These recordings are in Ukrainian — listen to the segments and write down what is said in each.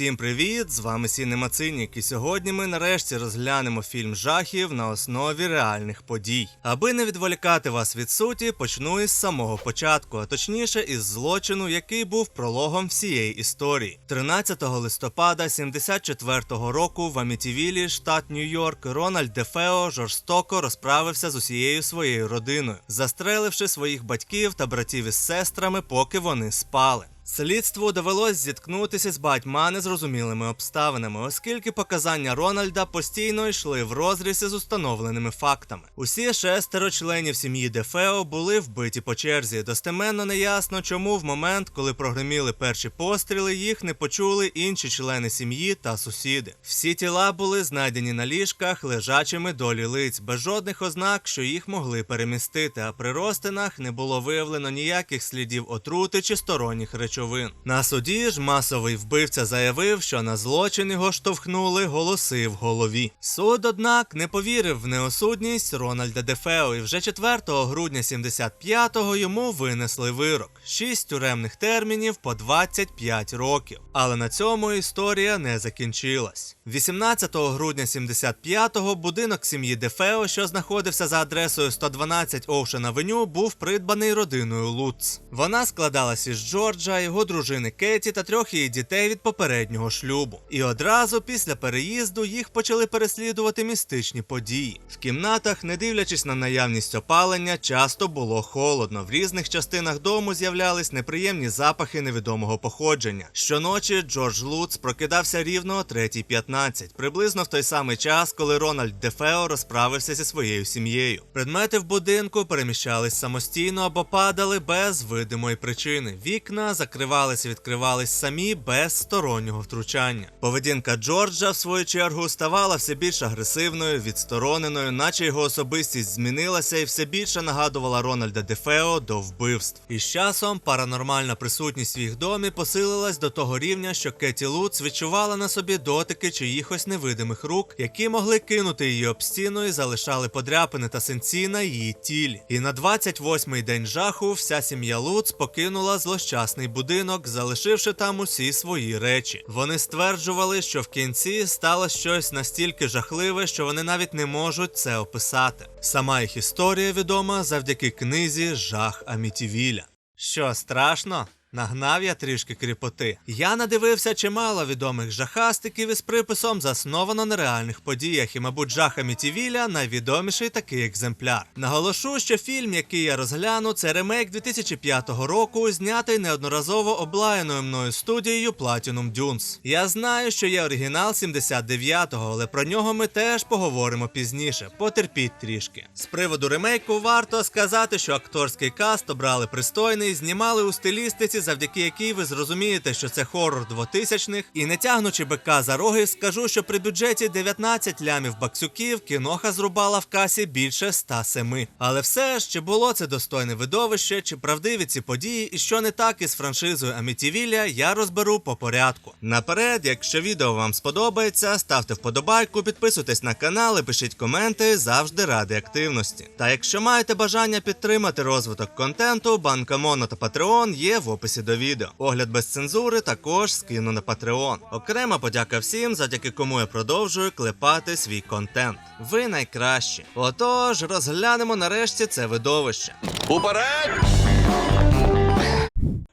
Всім привіт! З вами Сінема Цинік, і сьогодні ми нарешті розглянемо фільм жахів на основі реальних подій. Аби не відволікати вас від суті, почну із самого початку, а точніше із злочину, який був прологом всієї історії. 13 листопада 74-го року в Амітівілі, штат Нью-Йорк, Рональд Дефео жорстоко розправився з усією своєю родиною, застреливши своїх батьків та братів із сестрами, поки вони спали. Слідству довелось зіткнутися з багатьма незрозумілими обставинами, оскільки показання Рональда постійно йшли в розріз із установленими фактами. Усі шестеро членів сім'ї Дефео були вбиті по черзі. Достеменно неясно, чому в момент, коли прогреміли перші постріли, їх не почули інші члени сім'ї та сусіди. Всі тіла були знайдені на ліжках, лежачими долі лиць, без жодних ознак, що їх могли перемістити. А при розтинах не було виявлено ніяких слідів отрути чи сторонніх речовин. На суді ж масовий вбивця заявив, що на злочин його штовхнули голоси в голові. Суд, однак, не повірив в неосудність Рональда Дефео, і вже 4 грудня 75-го йому винесли вирок: 6 тюремних термінів по 25 років. Але на цьому історія не закінчилась. 18 грудня 75-го будинок сім'ї Дефео, що знаходився за адресою 112 Ocean Avenue, був придбаний родиною Луц. Вона складалась із Джорджа, його дружини Кеті та трьох її дітей від попереднього шлюбу. І одразу після переїзду їх почали переслідувати містичні події. В кімнатах, не дивлячись на наявність опалення, часто було холодно. В різних частинах дому з'являлись неприємні запахи невідомого походження. Щоночі Джордж Луц прокидався рівно о 3.15, приблизно в той самий час, коли Рональд Дефео розправився зі своєю сім'єю. Предмети в будинку переміщались самостійно або падали без видимої причини. Вікна закривались і відкривались самі без стороннього втручання. Поведінка Джорджа, в свою чергу, ставала все більш агресивною, відстороненою, наче його особистість змінилася і все більше нагадувала Рональда Дефео до вбивств. І з часом паранормальна присутність в їх домі посилилась до того рівня, що Кеті Луц відчувала на собі дотики чиїхось невидимих рук, які могли кинути її об стіну і залишали подряпини та синці на її тілі. І на 28-й день жаху вся сім'я Луц покинула злощасний будинок, залишивши там усі свої речі. Вони стверджували, що в кінці стало щось настільки жахливе, що вони навіть не можуть це описати. Сама їх історія відома завдяки книзі Жах Амітівіля. Що страшно? Нагнав я трішки кріпоти. Я надивився чимало відомих жахастиків із приписом засновано на реальних подіях, і, мабуть, жах Амітівіля найвідоміший такий екземпляр. Наголошу, що фільм, який я розгляну, це ремейк 2005 року, знятий неодноразово облаяною мною студією Platinum Dunes. Я знаю, що є оригінал 79-го, але про нього ми теж поговоримо пізніше. Потерпіть трішки. З приводу ремейку варто сказати, що акторський каст обрали пристойний, знімали у стилістиці, завдяки якій ви зрозумієте, що це хорор 2000-х. І не тягнучи бика за роги, скажу, що при бюджеті 19 лямів баксюків кіноха зрубала в касі більше 107. Але все ж, чи було це достойне видовище, чи правдиві ці події, і що не так із франшизою Амітівілля, я розберу по порядку. Наперед, якщо відео вам сподобається, ставте вподобайку, підписуйтесь на канал і пишіть коменти завжди ради активності. Та якщо маєте бажання підтримати розвиток контенту, банка Моно та Patreon є в описі до відео. Огляд без цензури також скину на Patreon. Окрема подяка всім, завдяки кому я продовжую клепати свій контент. Ви найкращі. Отож, розглянемо нарешті це видовище. Уперед!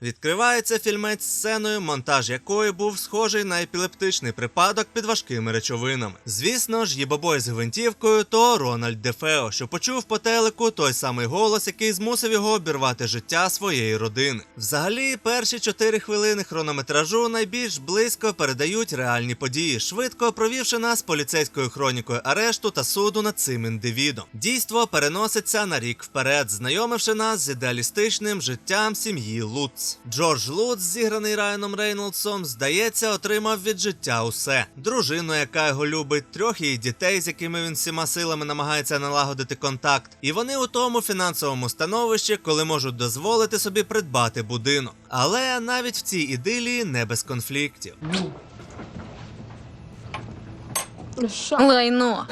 Відкривається фільмець сценою, монтаж якої був схожий на епілептичний припадок під важкими речовинами. Звісно ж, їбобой з гвинтівкою то Рональд Дефео, що почув по телеку той самий голос, який змусив його обірвати життя своєї родини. Взагалі, перші 4 хвилини хронометражу найбільш близько передають реальні події, швидко провівши нас поліцейською хронікою арешту та суду над цим індивідом. Дійство переноситься на рік вперед, знайомивши нас з ідеалістичним життям сім'ї Джордж Луц, зіграний Райаном Рейнолдсом, здається, отримав від життя усе: дружину, яка його любить, трьох її дітей, з якими він всіма силами намагається налагодити контакт. І вони у тому фінансовому становищі, коли можуть дозволити собі придбати будинок. Але навіть в цій ідилії не без конфліктів. Лайно.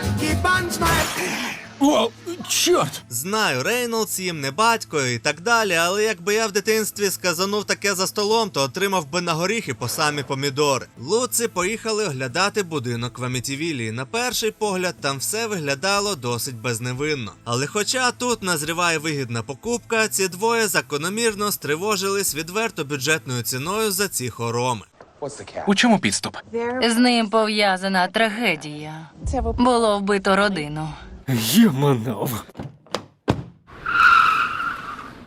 О, Чорт! Знаю, Рейнолдс їм не батько і так далі, але якби я в дитинстві сказанув таке за столом, то отримав би на горіхи по самі помідори. Луци поїхали оглядати будинок в Амітівілі. і На перший погляд там все виглядало досить безневинно. Але хоча тут назріває вигідна покупка, ці двоє закономірно стривожились відверто бюджетною ціною за ці хороми. У чому підступ? З ним пов'язана трагедія. Було вбито родину. Йоманов.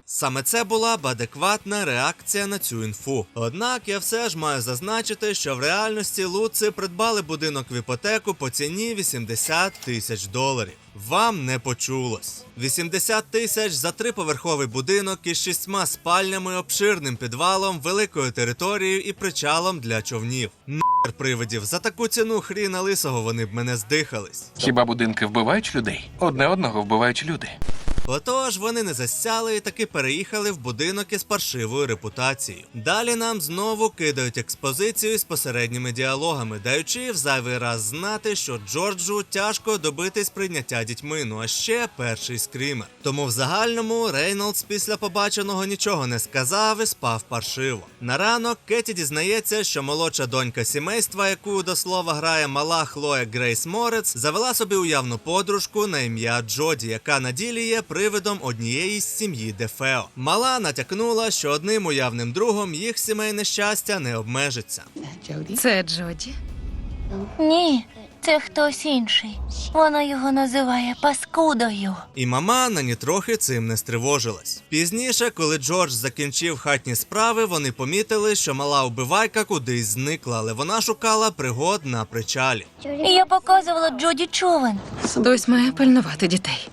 Саме це була б адекватна реакція на цю інфу. Однак я все ж маю зазначити, що в реальності Луци придбали будинок в іпотеку по ціні 80 тисяч доларів. Вам не почулось. 80 тисяч за триповерховий будинок із шістьма спальнями, обширним підвалом, великою територією і причалом для човнів. Нахер привидів, за таку ціну хріна лисого вони б мене здихались. Хіба будинки вбивають людей? Одне одного вбивають люди. Отож, вони не засяли і таки переїхали в будинок із паршивою репутацією. Далі нам знову кидають експозицію з посередніми діалогами, даючи в зайвий раз знати, що Джорджу тяжко добитись прийняття дітьми, ну а ще перший скример. Тому в загальному Рейнолдс після побаченого нічого не сказав і спав паршиво. На ранок Кеті дізнається, що молодша донька сімейства, яку до слова грає мала Хлоя Грейс Морец, завела собі уявну подружку на ім'я Джоді, яка на ділі є привидом однієї з сім'ї Дефео. Мала натякнула, що одним уявним другом їх сімейне щастя не обмежиться. Це Джоді. Ні, це хтось інший. Вона його називає паскудою. І мама на нітрохи цим не стривожилась. Пізніше, коли Джордж закінчив хатні справи, вони помітили, що мала убивайка кудись зникла, але вона шукала пригод на причалі. Я показувала Джоді човен. Хтось має пильнувати дітей.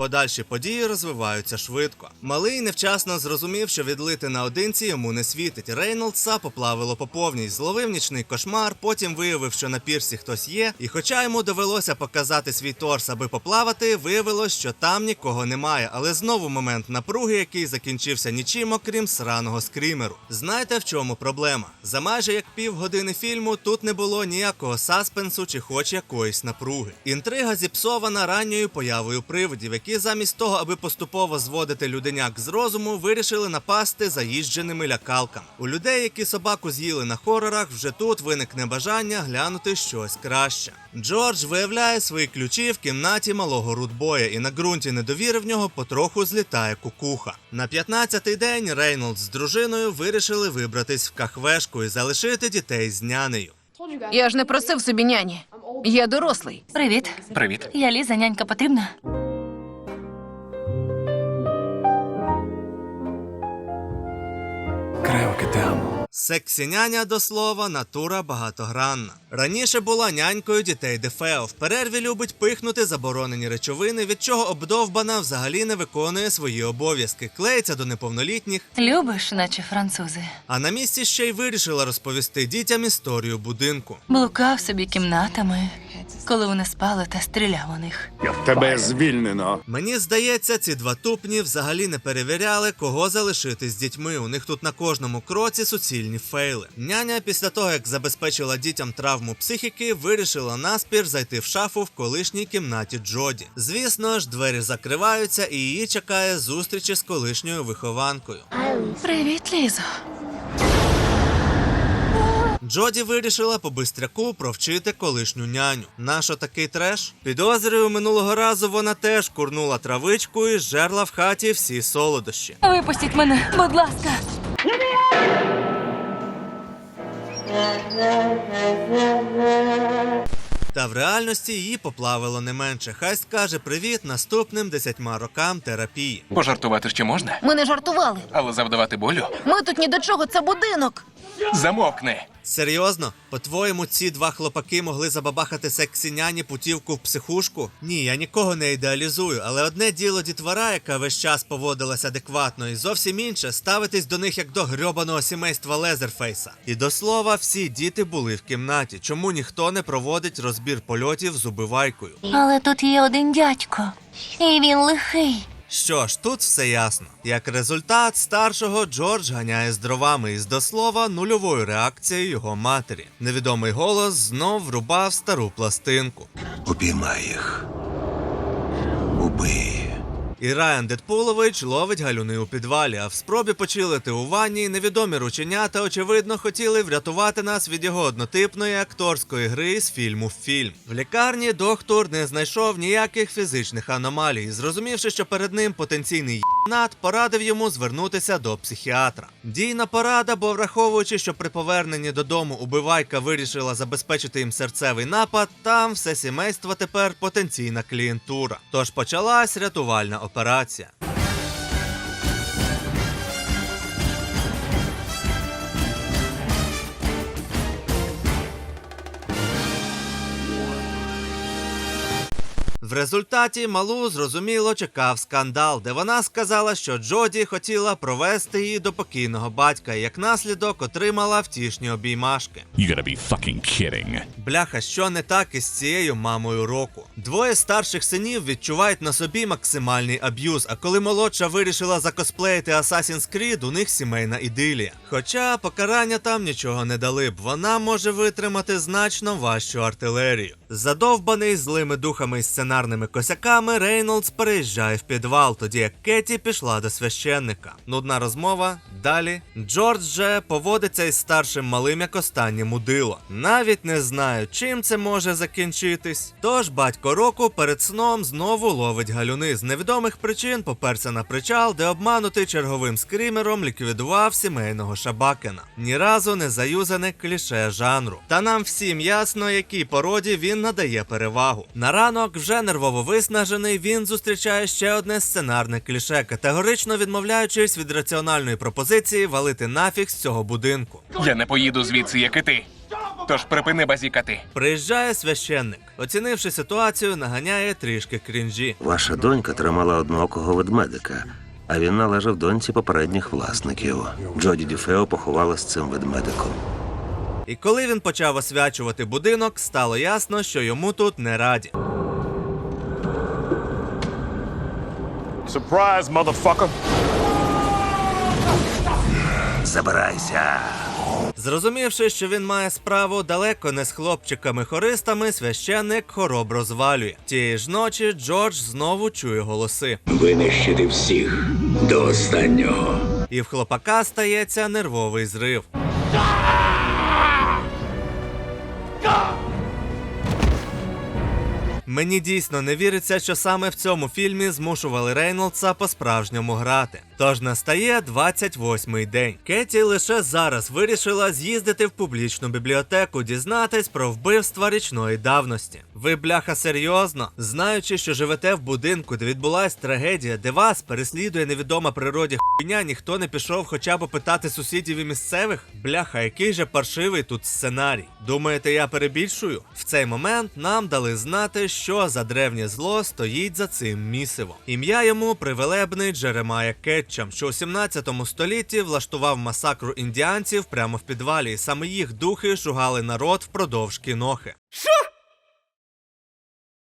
Подальші події розвиваються швидко. Малий невчасно зрозумів, що відлити наодинці йому не світить. Рейнолдса поплавило по повній, зловив нічний кошмар, потім виявив, що на пірсі хтось є, і хоча йому довелося показати свій торс, аби поплавати, виявилось, що там нікого немає. Але знову момент напруги, який закінчився нічим, окрім сраного скрімеру. Знаєте в чому проблема? За майже як півгодини фільму тут не було ніякого саспенсу чи хоч якоїсь напруги. Інтрига зіпсована ранньою появою привидів, які замість того, аби поступово зводити люденяк з розуму, вирішили напасти заїждженими лякалками. У людей, які собаку з'їли на хорорах, вже тут виникне бажання глянути щось краще. Джордж виявляє свої ключі в кімнаті малого рудбоя, і на ґрунті недовіри в нього потроху злітає кукуха. На 15-й день Рейнолдс з дружиною вирішили вибратись в кахвешку і залишити дітей з нянею. Я ж не просив собі няні. Я дорослий. Привіт. Привіт. Я Ліза, нянька потрібна. Крeo che te amo. Сексі няня до слова натура багатогранна. Раніше була нянькою дітей Дефео. В перерві любить пихнути заборонені речовини, від чого обдовбана взагалі не виконує свої обов'язки, клеїться до неповнолітніх. Любиш, наче французи. А на місці ще й вирішила розповісти дітям історію будинку. Блукав собі кімнатами, коли вони спали та стріляв у них. Тебе звільнено. Мені здається, ці два тупні взагалі не перевіряли, кого залишити з дітьми. У них тут на кожному кроці суцільні фейли. Няня, після того як забезпечила дітям травму психіки, вирішила наспір зайти в шафу в колишній кімнаті Джоді. Звісно ж, двері закриваються, і її чекає зустріч із колишньою вихованкою. Привіт, Лізо. Джоді вирішила по бистряку провчити колишню няню. Нащо такий треш? Підозрюю, минулого разу вона теж курнула травичку і жерла в хаті всі солодощі. Випустіть мене, будь ласка. Та в реальності її поплавило не менше. Хай скаже привіт наступним десятьма рокам терапії. Пожартувати ще можна, Ми не жартували. але завдавати болю Ми тут ні до чого, це будинок. Замовкни. Серйозно? По-твоєму, ці два хлопаки могли забабахати сексі няні путівку в психушку? Ні, я нікого не ідеалізую, але одне діло дітвора, яка весь час поводилась адекватно, і зовсім інше ставитись до них як до грьобаного сімейства Лезерфейса. І до слова, всі діти були в кімнаті. Чому ніхто не проводить розбір польотів з убивайкою? Але тут є один дядько, і він лихий. Що ж, тут все ясно. Як результат, старшого Джордж ганяє з дровами із до слова нульовою реакцією його матері. Невідомий голос знов врубав стару пластинку. Упіймай їх. Убий. І Райан Дедпулович ловить галюни у підвалі. А в спробі почилити у ванні невідомі рученята, очевидно, хотіли врятувати нас від його однотипної акторської гри з фільму в фільм. В лікарні доктор не знайшов ніяких фізичних аномалій. Зрозумівши, що перед ним потенційний єнат, порадив йому звернутися до психіатра. Дійна порада, бо враховуючи, що при поверненні додому убивайка вирішила забезпечити їм серцевий напад, там все сімейство тепер потенційна клієнтура. Тож почалась рятувальна операція. В результаті малу зрозуміло чекав скандал, де вона сказала, що Джоді хотіла провести її до покійного батька, і як наслідок отримала втішні обіймашки. You gotta be fucking kidding. Бляха, що не так із цією мамою року. Двоє старших синів відчувають на собі максимальний аб'юз, а коли молодша вирішила закосплеїти Assassin's Creed, у них сімейна ідилія. Хоча покарання там нічого не дали б, вона може витримати значно важчу артилерію. Задовбаний злими духами і сценарними косяками, Рейнолдс переїжджає в підвал, тоді як Кеті пішла до священника. Нудна розмова. Далі Джордж же поводиться із старшим малим як останнє мудило. Навіть не знаю, чим це може закінчитись. Тож батько року перед сном знову ловить галюни. З невідомих причин поперся на причал, де обманутий черговим скрімером ліквідував сімейного Шабакена. Ні разу не заюзане кліше жанру. Та нам всім ясно, якій породі він надає перевагу. На ранок, вже нервово виснажений, він зустрічає ще одне сценарне кліше, категорично відмовляючись від раціональної пропозиції валити нафіг з цього будинку. Я не поїду звідси, як і ти. Тож припини базікати. Приїжджає священник. Оцінивши ситуацію, наганяє трішки крінжі. Ваша донька тримала одноокого ведмедика, а він належав доньці попередніх власників. Джоді Діфео поховала з цим ведмедиком. І коли він почав освячувати будинок, стало ясно, що йому тут не раді. Surprise, motherfucker. Забирайся! Зрозумівши, що він має справу далеко не з хлопчиками-хористами, священник хоробро звалює. Тієї ж ночі Джордж знову чує голоси. Винищити всіх до останнього. І в хлопака стається нервовий зрив. Мені дійсно не віриться, що саме в цьому фільмі змушували Рейнолдса по-справжньому грати. Тож настає 28-й день. Кеті лише зараз вирішила з'їздити в публічну бібліотеку, дізнатись про вбивства річної давності. Ви, бляха, серйозно? Знаючи, що живете в будинку, де відбулась трагедія, де вас переслідує невідома природі хуйня, ніхто не пішов хоча б питати сусідів і місцевих? Бляха, який же паршивий тут сценарій. Думаєте, я перебільшую? В цей момент нам дали знати, що за древнє зло стоїть за цим місивом. Ім'я йому привелебний Джеремая Кетчам, що у 17 столітті влаштував масакру індіанців прямо в підвалі, і саме їх духи шугали народ впродовж кінохи.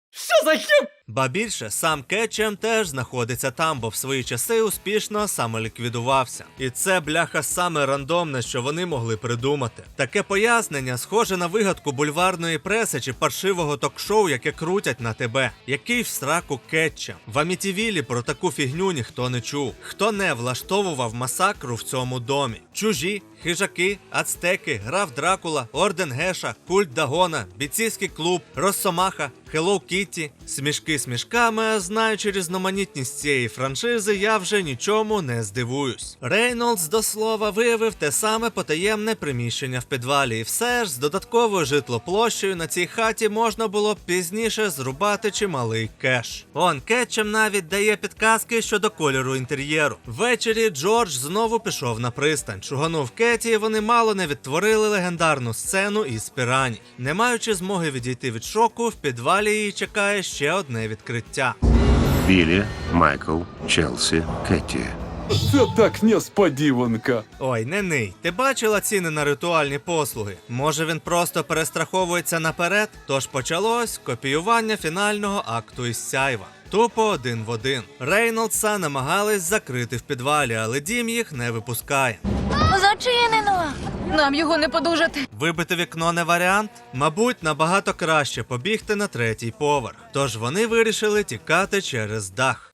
Що за хіп? Ба більше, сам Кетчем теж знаходиться там, бо в свої часи успішно самоліквідувався. І це бляха саме рандомне, що вони могли придумати. Таке пояснення схоже на вигадку бульварної преси чи паршивого ток-шоу, яке крутять на тебе. Який в сраку Кетчем. В Амітівілі про таку фігню ніхто не чув. Хто не влаштовував масакру в цьому домі? Чужі, хижаки, ацтеки, граф Дракула, Орден Геша, Культ Дагона, бійцівський клуб, Росомаха, Хеллоу Кітті, смішки смішками, знаючи різноманітність цієї франшизи, я вже нічому не здивуюсь. Рейнолдс до слова виявив те саме потаємне приміщення в підвалі, і все ж з додатковою житлоплощею на цій хаті можна було б пізніше зрубати чималий кеш. Он кетчем навіть дає підказки щодо кольору інтер'єру. Ввечері Джордж знову пішов на пристань. Шуганув Кеті, і вони мало не відтворили легендарну сцену із піраній. Не маючи змоги відійти від шоку, в підвалі її чекає ще одне відкриття. Білі, Майкл, Челсі, Кетті. Це так несподіванка. Ой, не ний. Ти бачила ціни на ритуальні послуги? Може він просто перестраховується наперед? Тож почалось копіювання фінального акту із сяйва. Тупо один в один. Рейнолдса намагались закрити в підвалі, але дім їх не випускає. Зачинено. Нам його не подужати. Вибити вікно не варіант? Мабуть, набагато краще побігти на третій поверх. Тож вони вирішили тікати через дах.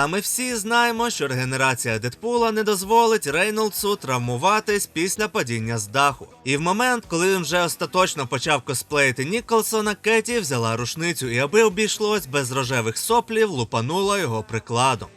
Та ми всі знаємо, що регенерація Дедпула не дозволить Рейнолдсу травмуватись після падіння з даху. І в момент, коли він вже остаточно почав косплеїти Ніколсона, Кеті взяла рушницю і, аби обійшлось без рожевих соплів, лупанула його прикладом.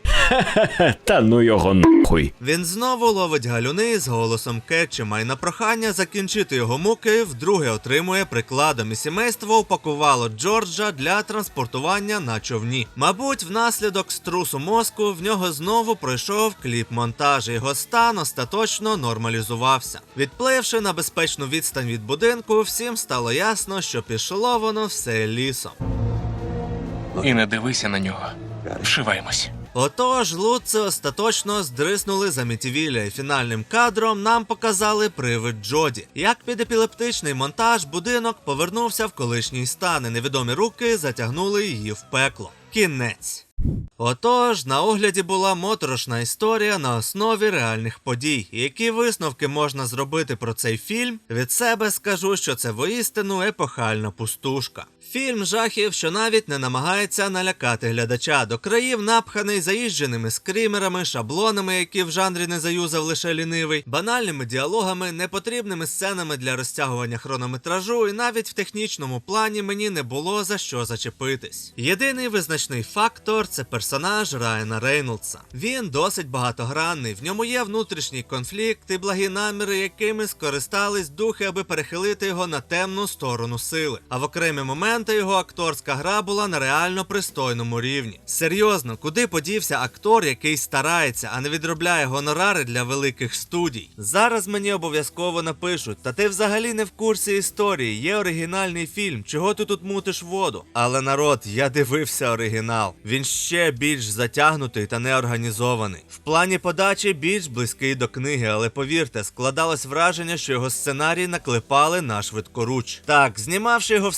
Та ну його нахуй. Він знову ловить галюни з голосом Кетчема і на прохання закінчити його муки вдруге отримує прикладом, і сімейство упакувало Джорджа для транспортування на човні. Мабуть, внаслідок струсу мозку в нього знову пройшов кліп монтаж, його стан остаточно нормалізувався. Відпливши на безпечну відстань від будинку, всім стало ясно, що пішло воно все лісом. І не дивися на нього. Вшиваємось. Отож, Луци остаточно здриснули за Мітівіля, і фінальним кадром нам показали привид Джоді. Як під епілептичний монтаж будинок повернувся в колишній стан, і невідомі руки затягнули її в пекло. Кінець. Отож, на огляді була моторошна історія на основі реальних подій. Які висновки можна зробити про цей фільм? Від себе скажу, що це воістину епохальна пустушка. Фільм жахів, що навіть не намагається налякати глядача до країв, напханий заїждженими скримерами, шаблонами, які в жанрі не заюзав лише лінивий, банальними діалогами, непотрібними сценами для розтягування хронометражу, і навіть в технічному плані мені не було за що зачепитись. Єдиний визначний фактор це персонаж Райана Рейнолдса. Він досить багатогранний, в ньому є внутрішній конфлікт і благі наміри, якими скористались духи, аби перехилити його на темну сторону сили. А в окремі моменти його акторська гра була на реально пристойному рівні. Серйозно, куди подівся актор, який старається, а не відробляє гонорари для великих студій? Зараз мені обов'язково напишуть, та ти взагалі не в курсі історії, є оригінальний фільм, чого ти тут мутиш воду? Але народ, я дивився оригінал. Він ще більш затягнутий та неорганізований. В плані подачі більш близький до книги, але повірте, складалось враження, що його сценарій наклепали на швидкоруч. Так, знімавши його в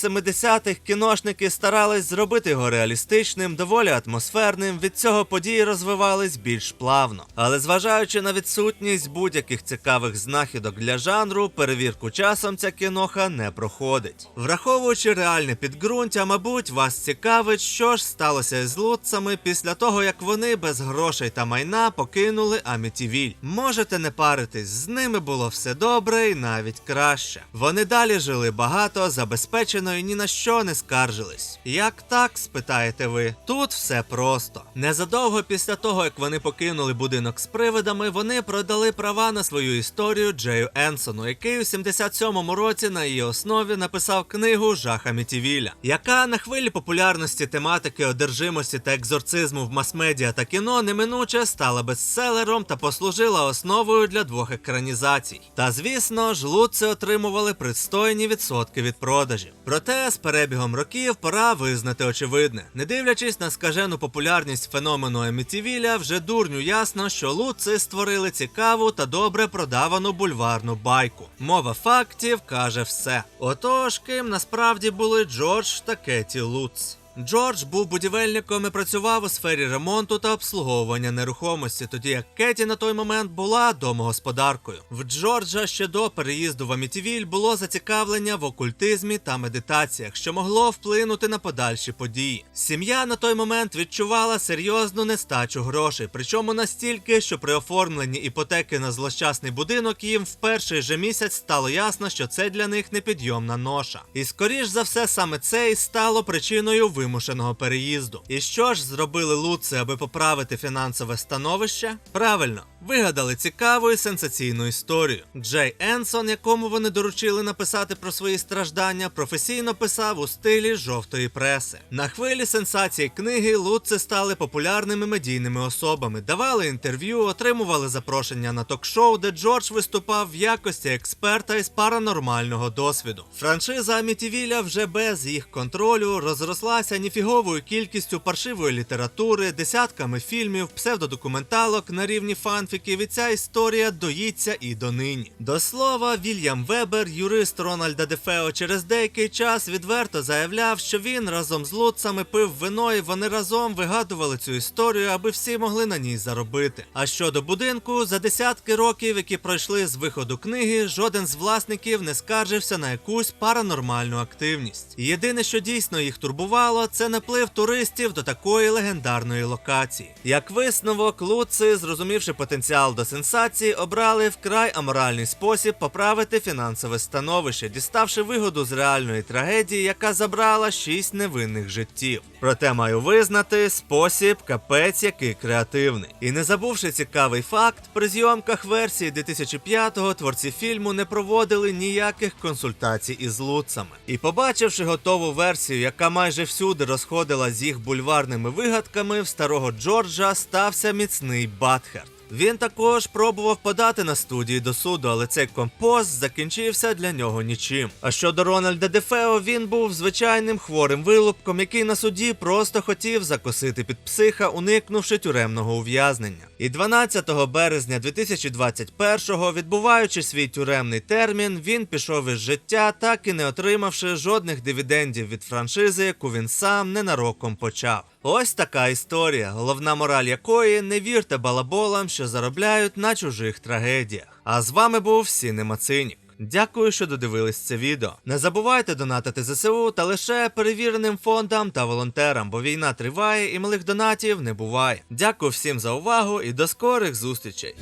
70-х, кіношники старались зробити його реалістичним, доволі атмосферним. Від цього події розвивались більш плавно. Але зважаючи на відсутність будь-яких цікавих знахідок для жанру, перевірку часом ця кіноха не проходить. Враховуючи реальне підґрунтя, мабуть, вас цікавить, що ж сталося із лутцами після того, як вони без грошей та майна покинули Амітівіль. Можете не паритись, з ними було все добре і навіть краще. Вони далі жили багато, забезпечено і ні на що не скаржились. Як так, спитаєте ви? Тут все просто. Незадовго після того, як вони покинули будинок з привидами, вони продали права на свою історію Джею Енсону, який у 77-му році на її основі написав книгу Жаха Мітівіля, яка на хвилі популярності тематики одержимості та екзорцизму в мас-медіа та кіно неминуче стала бестселером та послужила основою для двох екранізацій. Та звісно ж, луци отримували пристойні відсотки від продажів. Проте з перебігом років пора визнати очевидне. Не дивлячись на скажену популярність феномену Емітівіля, вже дурню ясно, що луци створили цікаву та добре продавану бульварну байку. Мова фактів каже все. Отож, ким насправді були Джордж та Кеті Луц. Джордж був будівельником і працював у сфері ремонту та обслуговування нерухомості, тоді як Кеті на той момент була домогосподаркою. В Джорджа ще до переїзду в Амітівіль було зацікавлення в окультизмі та медитаціях, що могло вплинути на подальші події. Сім'я на той момент відчувала серйозну нестачу грошей, причому настільки, що при оформленні іпотеки на злощасний будинок їм в перший же місяць стало ясно, що це для них непідйомна ноша. І скоріш за все, саме це і стало причиною вимушеного переїзду. І що ж зробили луци, аби поправити фінансове становище? Правильно. Вигадали цікаву і сенсаційну історію. Джей Енсон, якому вони доручили написати про свої страждання, професійно писав у стилі жовтої преси. На хвилі сенсації книги луци стали популярними медійними особами, давали інтерв'ю, отримували запрошення на ток-шоу, де Джордж виступав в якості експерта із паранормального досвіду. Франшиза Амітівіля вже без їх контролю розрослася ніфіговою кількістю паршивої літератури, десятками фільмів, псевдодокументалок на рівні фанфіків і ця історія доїться і донині. До слова, Вільям Вебер, юрист Рональда Дефео, через деякий час відверто заявляв, що він разом з луцами пив вино, і вони разом вигадували цю історію, аби всі могли на ній заробити. А щодо будинку, за десятки років, які пройшли з виходу книги, жоден з власників не скаржився на якусь паранормальну активність. Єдине, що дійсно їх турбувало, це наплив туристів до такої легендарної локації. Як висновок, луци, зрозумівши потенціал до сенсації, обрали вкрай аморальний спосіб поправити фінансове становище, діставши вигоду з реальної трагедії, яка забрала шість невинних життів. Проте маю визнати, спосіб капець який креативний. І не забувши цікавий факт, при зйомках версії 2005-го творці фільму не проводили ніяких консультацій із луцами. І побачивши готову версію, яка майже всюди розходила з їх бульварними вигадками, в старого Джорджа стався міцний Батхерт. Він також пробував подати на студії до суду, але цей компост закінчився для нього нічим. А щодо Рональда Дефео, він був звичайним хворим вилупком, який на суді просто хотів закосити під психа, уникнувши тюремного ув'язнення. І 12 березня 2021-го, відбуваючи свій тюремний термін, він пішов із життя, так і не отримавши жодних дивідендів від франшизи, яку він сам ненароком почав. Ось така історія, головна мораль якої не вірте балаболам, що заробляють на чужих трагедіях. А з вами був Сінема Цинік. Дякую, що додивились це відео. Не забувайте донатити ЗСУ та лише перевіреним фондам та волонтерам, бо війна триває і малих донатів не буває. Дякую всім за увагу і до скорих зустрічей.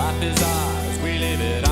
Life is ours, we live it.